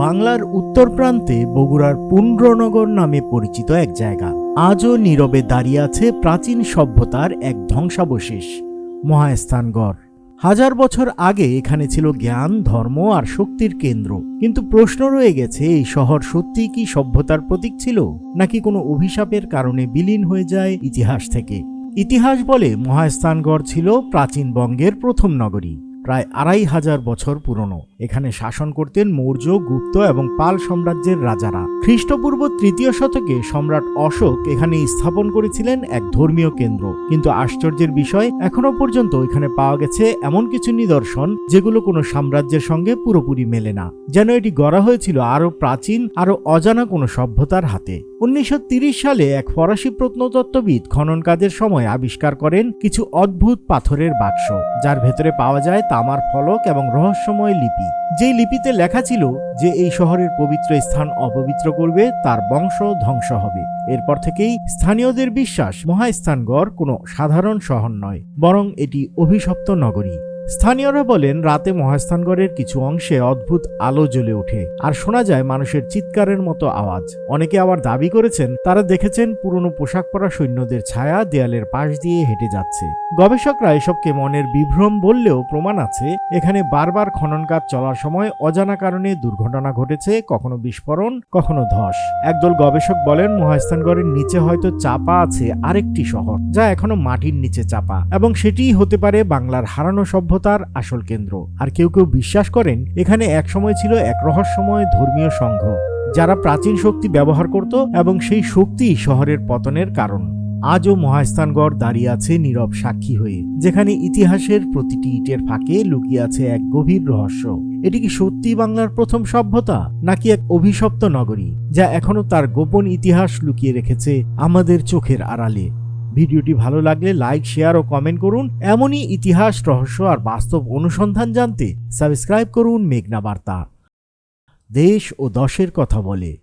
বাংলার উত্তর প্রান্তে বগুড়ার পুণ্ড্রনগর নামে পরিচিত এক জায়গা। আজও নীরবে দাঁড়িয়ে আছে প্রাচীন সভ্যতার এক ধ্বংসাবশেষ, মহাস্থানগড়। হাজার বছর আগে এখানে ছিল জ্ঞান, ধর্ম আর শক্তির কেন্দ্র। কিন্তু প্রশ্ন রয়ে গেছে, এই শহর সত্যিই কি সভ্যতার প্রতীক ছিল? নাকি কোনো অভিশাপের কারণে বিলীন হয়ে যায় ইতিহাস থেকে? ইতিহাস বলে মহাস্থানগড় ছিল প্রাচীন বঙ্গের প্রথম নগরী। প্রায় আড়াই হাজার বছর পুরনো। এখানে শাসন করতেন মৌর্য গুপ্ত এবং পাল সাম্রাজ্যের রাজারা। খ্রিস্টপূর্ব তৃতীয় শতকে সম্রাট অশোক এখানে স্থাপন করেছিলেন এক ধর্মীয় কেন্দ্র। কিন্তু আশ্চর্যের বিষয়, এখনও পর্যন্ত এখানে পাওয়া গেছে এমন কিছু নিদর্শন যেগুলো কোনো সাম্রাজ্যের সঙ্গে পুরোপুরি মেলে না। যেন এটি গড়া হয়েছিল আরও প্রাচীন, আরও অজানা কোনো সভ্যতার হাতে। উনিশশো সালে এক ফরাসি প্রত্নতত্ত্ববিদ খনন কাজের সময় আবিষ্কার করেন কিছু অদ্ভুত পাথরের বাক্স, যার ভেতরে পাওয়া যায় তামার ফলক এবং রহস্যময় লিপি। যেই লিপিতে লেখা ছিল যে এই শহরের পবিত্র স্থান অপবিত্র করবে, তার বংশ ধ্বংস হবে। এরপর থেকেই স্থানীয়দের বিশ্বাস মহাস্থানগড় কোনো সাধারণ শহর নয়, বরং এটি অভিশপ্ত নগরী। স্থানীয়রা বলেন, রাতে মহাস্থানগড়ের কিছু অংশে অদ্ভুত আলো জ্বলে ওঠে। আর শোনা যায় মানুষের চিৎকারের মতো আওয়াজ। অনেকে আবার দাবি করেছেন, তারা দেখেছেন পুরনো পোশাক পরা সৈন্যদের ছায়া দেয়ালের পাশ দিয়ে হেঁটে যাচ্ছে। গবেষকরা এসবকে মনের বিভ্রম বললেও প্রমাণ আছে, এখানে বারবার খনন কাজ চলার সময় অজানা কারণে দুর্ঘটনা ঘটেছে, কখনো বিস্ফোরণ, কখনো ধস। একদল গবেষক বলেন, মহাস্থানগড়ের নিচে হয়তো চাপা আছে আরেকটি শহর, যা এখনও মাটির নিচে চাপা। এবং সেটিই হতে পারে বাংলার হারানো সভ্যতার আসল কেন্দ্র। আর কেউ কেউ বিশ্বাস করেন, এখানে একসময় ছিল এক রহস্যময় ধর্মীয় সংঘ, যারা প্রাচীন শক্তি ব্যবহার করত এবং সেই শক্তি শহরের পতনের কারণ। আজও মহাস্থানগড় দাঁড়িয়ে আছে নীরব সাক্ষী হয়ে, যেখানে ইতিহাসের প্রতিটি ইটের ফাঁকে লুকিয়ে আছে এক গভীর রহস্য। এটি কি সত্যি বাংলার প্রথম সভ্যতা, নাকি এক অভিশপ্ত নগরী, যা এখনও তার গোপন ইতিহাস লুকিয়ে রেখেছে আমাদের চোখের আড়ালে? ভিডিওটি ভালো লাগলে লাইক, শেয়ার ও কমেন্ট করুন। এমনই ইতিহাস, রহস্য আর বাস্তব অনুসন্ধান জানতে সাবস্ক্রাইব করুন মেঘনা বার্তা। দেশ ও দশের কথা বলে।